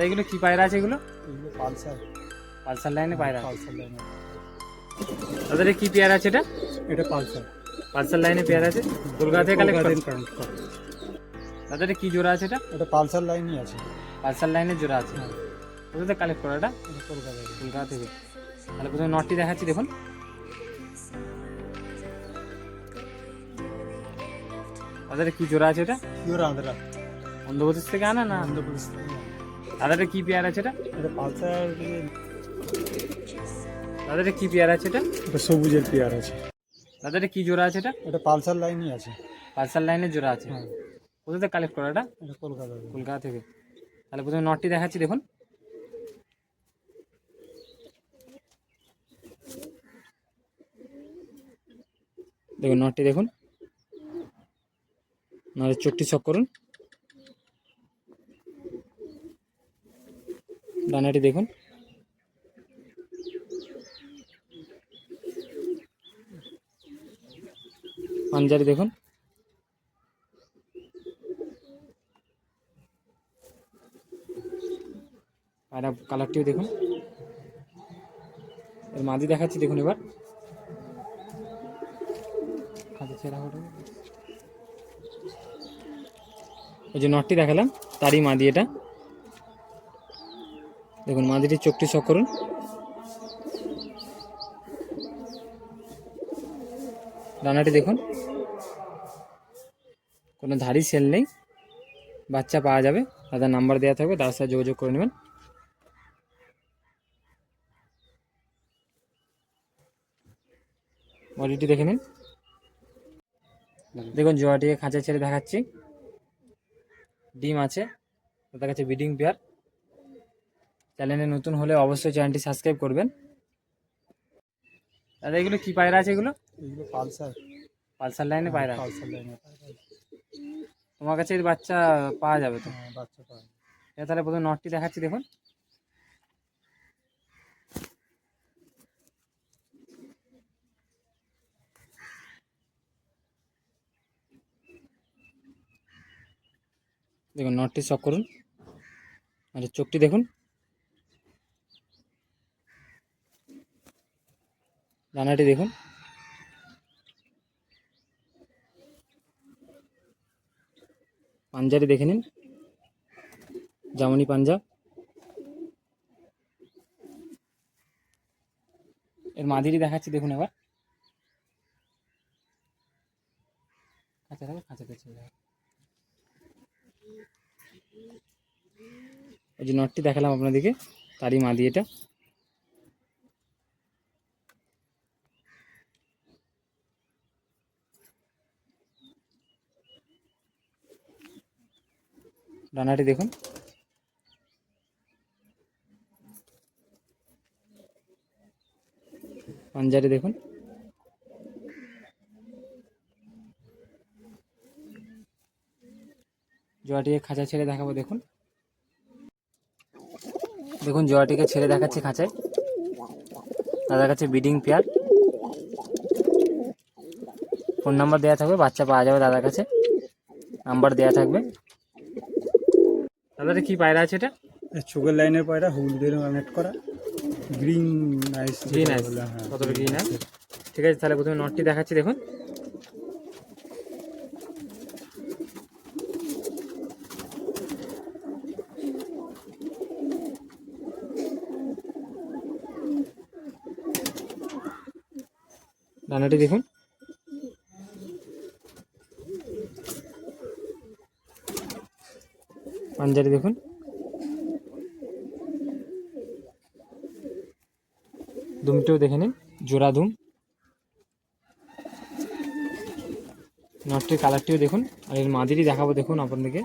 দাদা এগুলো কি পায়রা আছে এগুলো? এগুলো পালসার। পালসার লাইনে পায়রা পালসার লাইনে। দাদা এটা কি পেয়ার আছে এটা? এটা পালসার। পালসার লাইনে পেয়ার আছে? কলকাতা থেকে কালেক্ট কলকাতায় কানেক্ট করে। দাদা এটা কি জোড়া আছে এটা? এটা পালসার লাইনই আছে। পালসার লাইনে জোড়া আছে। কোথা কালেক্ট করা এটা? কলকাতা থেকে তাহলে প্রথমে নটটি দেখাচ্ছি দেখুন। দাদা এটা কি জোড়া আছে এটা? পিওর আন্ধ্রা। অন্ধ্রপ্রদেশ থেকে আনা না? অন্ধ্রপ্রদেশ থেকে। দাদা এটা কি পেয়ার আছে এটা? এটা পালসার দাদা এটা কি পেয়ার আছে এটা? এটা সবুজের পেয়ার আছে। দাদা এটা কি জোড়া আছে এটা? এটা পালসার লাইনই আছে। পালসার লাইনের জোড়া আছে। হ্যাঁ। কোথা থেকে কালেক্ট করা এটা? এটা কলকাতা কলকাতা থেকে। তাহলে প্রথমে নটটি দেখাচ্ছি দেখুন। দেখুন নটটি দেখুন। নটের চোখটি ছক করুন। ডানাটি দেখুন। পাঞ্জারি দেখুন। আর কালারটিও দেখুন। এর মাদি দেখাচ্ছি, দেখুন এবার। এই যে নটটি দেখালাম, তারই মাদি এটা। দেখুন মাদিটির চোখটি শখ করুন। ডানাটি দেখুন। কোনো ধারি সেল নেই। বাচ্চা পাওয়া যাবে। দাদার নাম্বার দেওয়া থাকবে, তার সাথে যোগাযোগ করে নেবেন। বডিটি দেখে নিন। দেখুন, জোয়াটিকে খাঁচা ছেড়ে দেখাচ্ছি। ডিম আছে। তাদের কাছে বিডিং পেয়ার। চ্যানেলে নতুন হলে অবশ্যই চ্যানেলটি সাবস্ক্রাইব করবেন। দাদা এগুলো কি পায়রা আছে এগুলো? এগুলো পালসার। পালসার লাইনে পায়রা পালসার লাইনে তোমার কাছে বাচ্চা পাওয়া যাবে তো? হ্যাঁ বাচ্চা পায় এটা তাহলে প্রথমে নটটি দেখাচ্ছি দেখুন। দেখুন নটটি শক করুন। আর চোখটি দেখুন। ডানাটি দেখুন। পাঞ্জারি দেখে নিন। জামনি পাঞ্জাব এর মাদিরি দেখাচ্ছি, দেখুন চলে যাবে। এই যে নটটি দেখালাম আপনাদেরকে, তারই মাদি এটা। ডানাটি দেখুন। পাঞ্জারি দেখুন। জোয়াটিকে খাঁচা ছেড়ে দেখাবো, দেখুন। দেখুন, জোয়াটিকে ছেড়ে দেখাচ্ছি খাঁচায়। দাদার কাছে বিডিং পেয়ার। ফোন নাম্বার দেওয়া থাকবে, বাচ্চা পাওয়া যাবে দাদার কাছে। নাম্বার দেওয়া থাকবে। দাদাটা কি পায়রা আছে এটা? সুগার লাইনের পায়রা হলুদের কানেক্ট করা। গ্রিন আইস গ্রিন আইস কতটা গ্রিন আইস ঠিক আছে তাহলে প্রথমে নটটি দেখাচ্ছি দেখুন। ডানাটি দেখুন। পাঞ্জারি দেখুন। দুমটিও দেখে নিন, জোড়া দুম নটটির কালারটিও দেখুন, আর এর মাদিরই দেখাবো দেখুন আপনাদেরকে।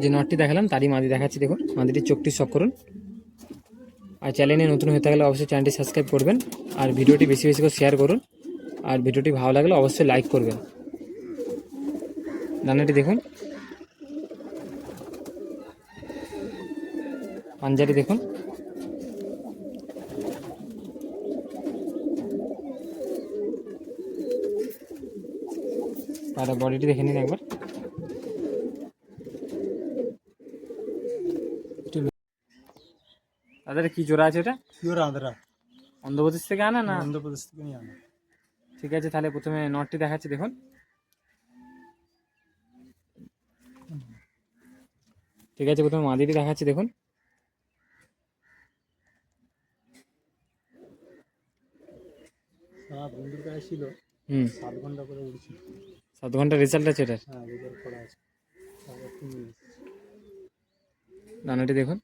যে নটটি দেখালাম, তারই মাদি দেখাচ্ছি দেখুন, মাদিটির চোখটি শখ করুন। আর চ্যানেলে নতুন হয়ে থাকলে অবশ্যই চ্যানেলটি সাবস্ক্রাইব করবেন, আর ভিডিওটি বেশি বেশি করে শেয়ার করুন। আর ভিডিওটি ভালো লাগলে অবশ্যই লাইক করবেন। রান্নাটি দেখুন। পাঞ্জারি দেখুন। আর বডিটি দেখে নিন একবার। তাদের কি জোড়া আছে এটা পিওর আন্ধ্রা অন্ধ্রপ্রদেশ থেকে আনা না? অন্ধ্রপ্রদেশ থেকে নিয়ে আনা। ঠিক আছে তাহলে প্রথমে নটটি দেখাচ্ছি দেখুন। ঠিক আছে প্রথমে মাদিটি দেখাচ্ছি দেখুন। বন্ধুর কাছে ছিল। হুম। সাত ঘণ্টা করে সাত ঘণ্টা রেজাল্ট আছে এটার হ্যাঁ রেজাল্ট করা আছে। দানাটি দেখুন।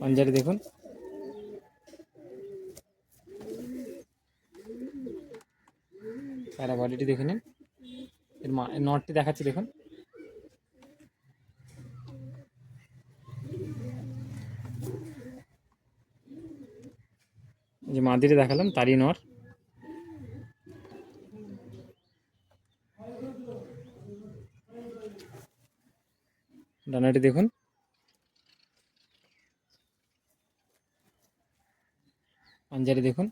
পাঞ্জারি দেখুন। প্যারা বডিটি দেখে নিন। এর মা নটটি দেখাচ্ছি দেখুন। যে মাদিরে দেখালাম, তারই নর ডানাটি দেখুন। পাঞ্জারি দেখুন।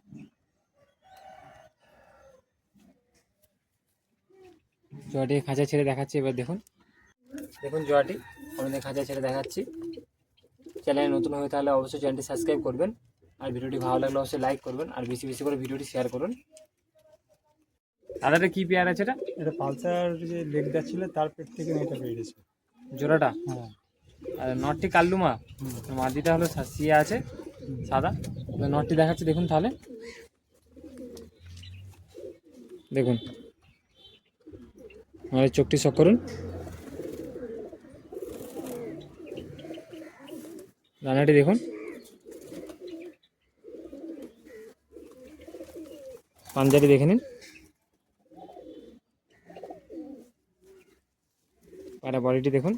জোয়াটি খাঁচা ছেড়ে দেখাচ্ছি এবার দেখুন। দেখুন জোয়াটি আমাদের খাঁচা ছেড়ে দেখাচ্ছি। চ্যানেলে নতুন হয়ে তাহলে অবশ্যই চ্যানেলটি সাবস্ক্রাইব করবেন আর ভিডিওটি ভালো লাগলে অবশ্যই লাইক করবেন আর বেশি বেশি করে ভিডিওটি শেয়ার করুন। দাদাটা কি পেয়ার আছে এটা এটা পালসার যে লেগটা ছিল তার পেট থেকে এটা বেরিয়েছে জোড়াটা? হ্যাঁ। আর নটটি কাল্লুমা? মাদিটা হলো সা- সিয়া আছে সাদা। নটটি দেখাচ্ছি দেখুন তাহলে। দেখুন। আমাদের চোখটি শক করুন। রান্নাটি দেখুন। পাঞ্জাবি দেখে নিন। পায়রা বডিটি দেখুন।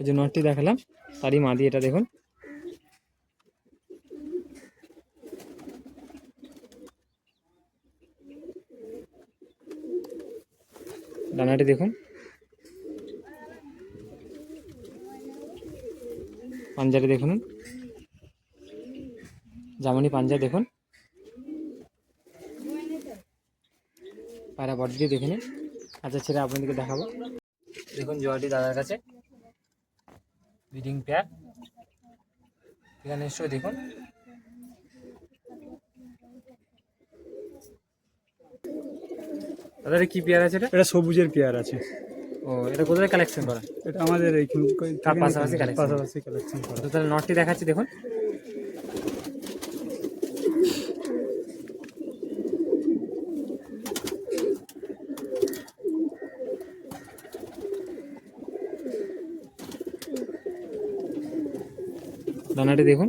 ওই যে নটটি দেখালাম, তারই মাদি এটা দেখুন। ডানাটি দেখুন। পাঞ্জাবি দেখুন। জামানি পাঞ্জা দেখুন। পায়রা বডিটি দেখে নিন। আচ্ছা ছেড়ে আপনাদেরকে দেখাবো। দেখুন জয়টি দাদার কাছে। ব্রিডিং প্যাক এখানে নিশ্চয়ই দেখুন। দাদার কি পেয়ার আছে এটা? এটা সবুজের পেয়ার আছে। ও এটা কোথায় কালেকশন করা? এটা আমাদের এইখানে পাশাপাশি কালেকশন পাশাপাশি কালেকশন করা। তো তাহলে নটটি দেখাচ্ছি দেখুন। দানাটি দেখুন।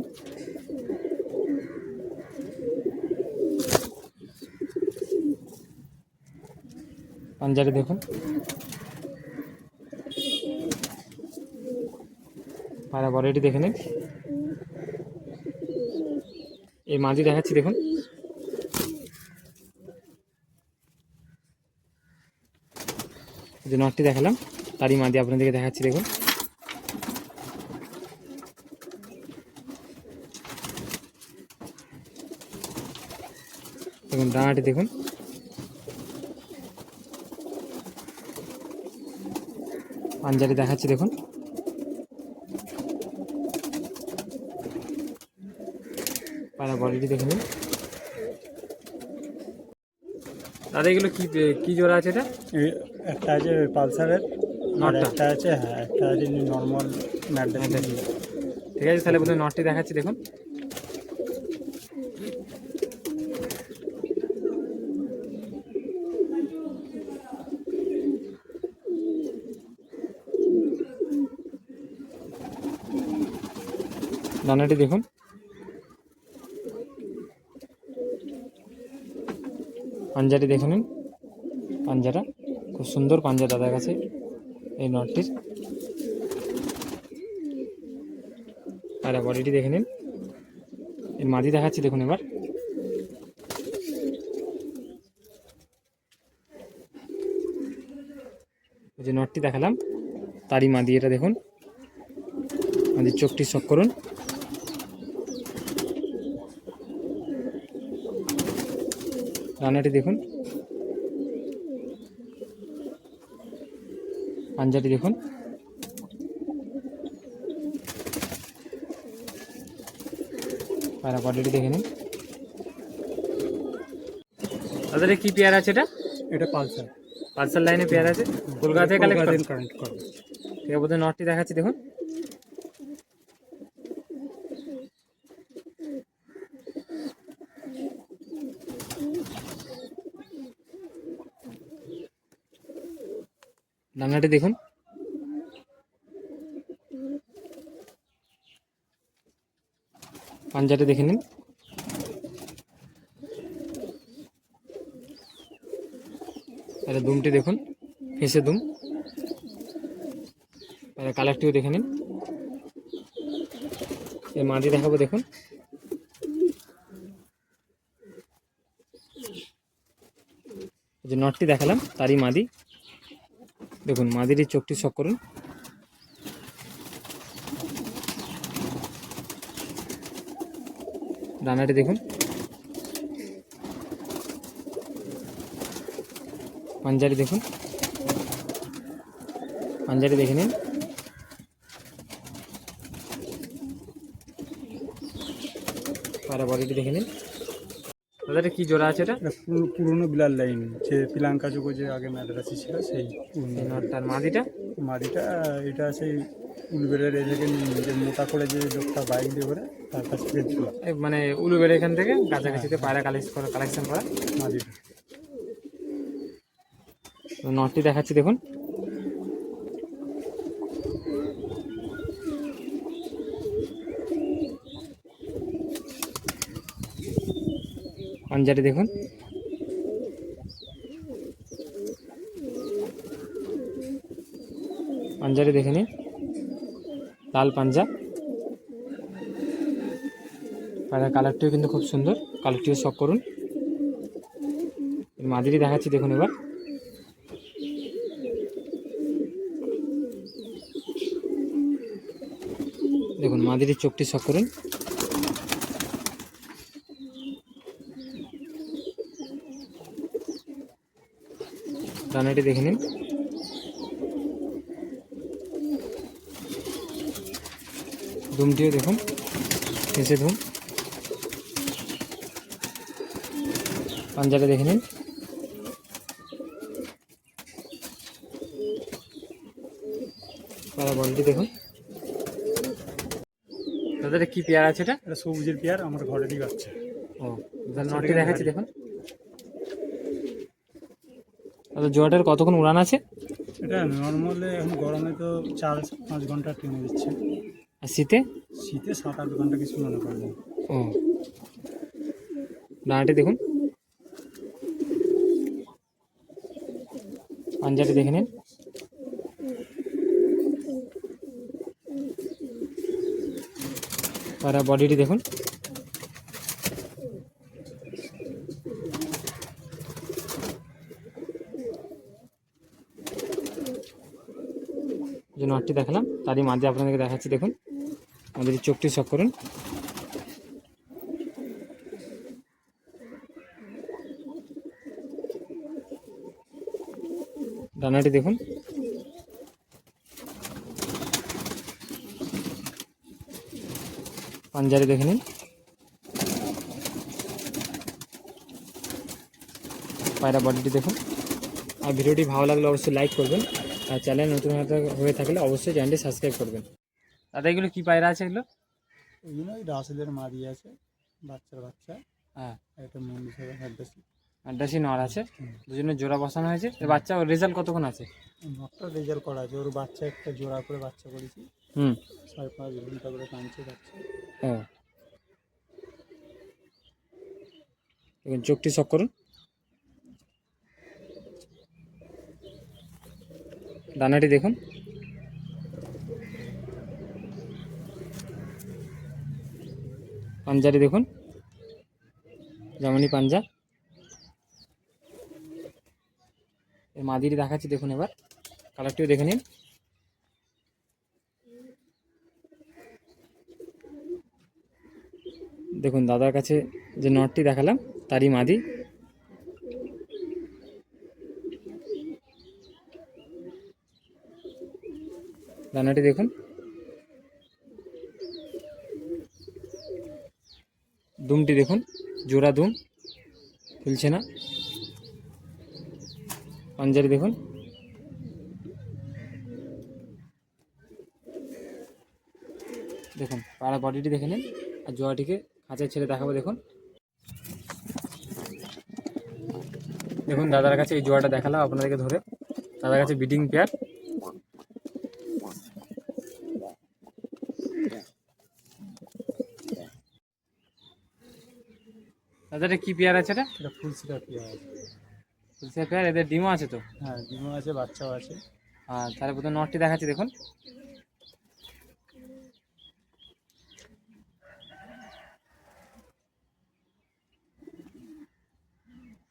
পাঞ্জারি দেখুন। পায়রা বডিটি দেখে নিন। এই মাঝি দেখাচ্ছি, দেখুন। যে নটটি দেখালাম, তারই মাদি আপনাদেরকে দেখাচ্ছি, দেখুন। ডানাটি দেখুন। পাঞ্জারি দেখাচ্ছি দেখুন। পায়রা বডিটি দেখে নিন। দাদা এগুলো কি কি জোড়া আছে এটা? একটা আছে পালসারের আর নটটা? একটা আছে হ্যাঁ একটা আছে নর্মাল ঠিক আছে তাহলে প্রথমে নটটি দেখাচ্ছি দেখুন। দানাটি দেখুন। পাঞ্জাটি দেখে নিন। পাঞ্জাটা খুব সুন্দর পাঞ্জা দাদার কাছে এই নটটির। আর বডিটি দেখে নিন। এর মাদি দেখাচ্ছি দেখুন এবার। যে নটটি দেখালাম, তারই মাদি এটা দেখুন। মাদির চোখটি শক করুন। রান্নাটি দেখুন। পাঞ্জাটি দেখুন। পায়রা বডিটি দেখে নিন। তাদের কি পেয়ার আছে এটা? এটা পালসার। পালসার লাইনে পেয়ার আছে। কলকাতা থেকে কালেক্ট কলকাতায় কানেক্ট করবে ঠিক আছে বোধহয় নটটি দেখাচ্ছি দেখুন। ডান্নাটি দেখুন। পাঞ্জাটি দেখে নিন। এটা দুমটি দেখুন, ফেসে দুম। কালারটিও দেখে নিন। এই মাদি দেখাবো দেখুন। যে নটটি দেখালাম, তারই মাদি। দেখুন মাদির চোখটি শক করুন। ডানাটি দেখুন। পাঞ্জারি দেখুন। পাঞ্জারি দেখে নিন। পায়রা বডিটি দেখে নিন। দাদা কি জোড়া আছে এটা এটা পুরো- পুরোনো বিলার লাইন। যে পিলাঙ্কা যুগ যে আগে মাদ্রাসি ছিল সেই নটটার মাদিটা? মাদিটা এটা সেই উলবেড়ের এ থেকে যে মোটা করে যে লোকটা বাইক দিয়ে করে তার কাছ থেকে ছিল মানে উলুবেড়ে এখান থেকে কাছাকাছিতে পায়রা কালেক্ট করা কালেকশন করা? মাদিটা। নটটি দেখাচ্ছি দেখুন। পাঞ্জাটি দেখুন। পাঞ্জাটি দেখে নিন। লাল পাঞ্জা। পায়রার কালারটিও কিন্তু খুব সুন্দর। কালারটিও শখ করুন। মাদিরি দেখাচ্ছি, দেখুন এবার। দেখুন মাদিরির চোখটি শখ করুন। রানাটি দেখে নিন। ধুমটিও দেখুন এসে ধুম। পাঞ্জাটা দেখে নিন। বলটি দেখুন। দাদা কি পেয়ার আছে এটা? এটা সবুজের পেয়ার আমার ঘরেরই বাচ্চা। ও নটটি দেখাচ্ছি দেখুন। দাদা জোয়াটার কতক্ষণ উড়ান আছে? এটা নর্মালে এখন গরমে তো চার পাঁচ ঘণ্টা ট্রেনে দিচ্ছে। আর শীতে? শীতে সাত আট ঘণ্টা কিছু মনে করে না। ও। ডানাটি দেখুন। পাঞ্জাটি দেখে নিন। পায়রা বডিটি দেখুন। নটটি দেখালাম। তারই মাঝে আপনাদেরকে দেখাচ্ছি, দেখুন। আমাদের চোখটি শখ করুন। ডানাটি দেখুন। পাঞ্জারি দেখে নিন। পায়রা বডিটি দেখুন। আর ভিডিওটি ভালো লাগলে অবশ্যই লাইক করবেন। আর চ্যানেল নতুন হয়ে- হয়ে থাকলে অবশ্যই চ্যানেলটি সাবস্ক্রাইব করবেন। দাদা এগুলো কী পায়রা আছে এগুলো? ওই ওই রাসেলের মাদি আছে বাচ্চার বাচ্চা। হ্যাঁ। একটা মন্দির সাথে হাড্ডাসি আড্ডাশি নর আছে। দুজনের জোড়া বসানো হয়েছে। এর বাচ্চা ওর রেজাল্ট কতক্ষণ আছে? নটটা রেজাল্ট করা আছে। ওর বাচ্চা একটা জোড়া করে বাচ্চা করেছি। হুম। ছয় পাঁচ ঘণ্টা করে টানছে বাচ্চা। হ্যাঁ। দেখুন চোখটি শক করুন। দানাটি দেখুন। পাঞ্জারি দেখুন। জামানি পাঞ্জা। এর মাদিরি দেখাচ্ছি দেখুন এবার। কালারটিও দেখে নিন। দেখুন, দাদার কাছে যে নটটি দেখালাম, তারই মাদি। দানাটি দেখুন। দুমটি দেখুন, জোড়া দুম, খুলছে না। পাঞ্জারি দেখুন। দেখুন, পাড়া বডিটি দেখে নিন আর জোয়াটিকে খাঁচায় ছেড়ে দেখাবো, দেখুন। দেখুন, দাদার কাছে এই জোয়াটা দেখালাম আপনাদেরকে ধরে। দাদার কাছে বিডিং পেয়ার। এটা কি পেয়ার আছে এটা এটা ফুল সিটা পেয়ার তুলসিয়া পেয়ার? এদের ডিমও আছে তো? হ্যাঁ ডিমও আছে বাচ্চাও আছে। আর তাহলে প্রথমে নটটি দেখাচ্ছি দেখুন।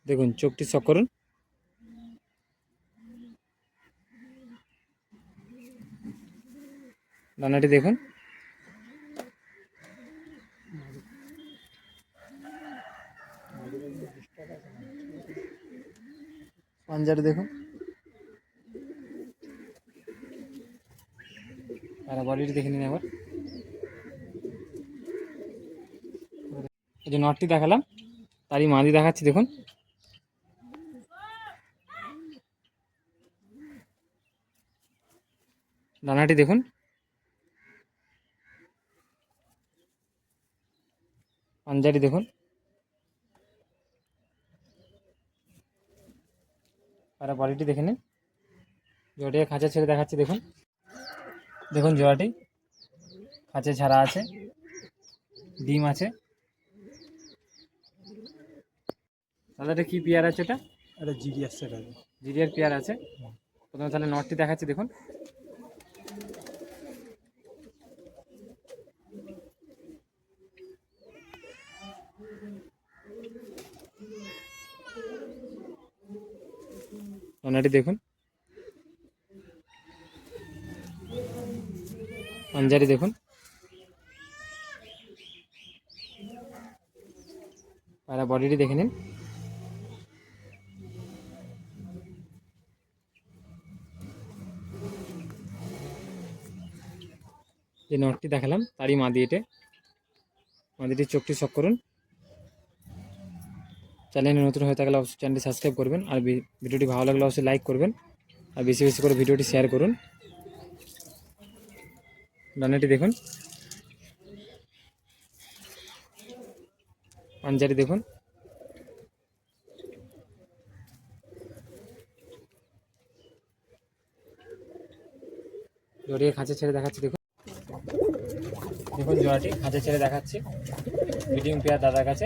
দেখুন চোখটি শক করুন। দানাটি দেখুন। পাঞ্জাটি দেখুন। আর বডিটি দেখে নিন একবার। যে নটটি দেখালাম, তারই মাদি দেখাচ্ছি, দেখুন। দানাটি দেখুন। পাঞ্জাটি দেখুন। আর বডিটি দেখে নিন। জোড়াটিকে খাঁচা ছেড়ে দেখাচ্ছি দেখুন। দেখুন জোড়াটি। খাঁচে ছাড়া আছে। ডিম আছে। দাদা এটা কি পেয়ার আছে এটা এটা। জিডি সেটা জিরিয়ার পেয়ার আছে। প্রথমে তাহলে নটটি দেখাচ্ছি দেখুন। রান্নাটি দেখুন। পাঞ্জারি দেখুন। পায়রা বডিটি দেখে নিন। যে নটটি দেখালাম, তারই মাদি এটে। মাদিটির চোখটি শক করুন। চ্যানেলে নতুন হয়ে থাকলে অবশ্যই চ্যানেলটি সাবস্ক্রাইব করবেন আর ভিডিওটি ভালো লাগলে অবশ্যই লাইক করবেন আর বেশি বেশি করে ভিডিওটি শেয়ার করুন। ডানাটি দেখুন। পাঞ্জারি দেখুন। জড়িয়ে খাঁচে ছেড়ে দেখাচ্ছি, দেখুন। দেখুন জোড়াটি, খাঁচে ছেড়ে দেখাচ্ছি। মিটিং পেয়ার দাদার কাছে।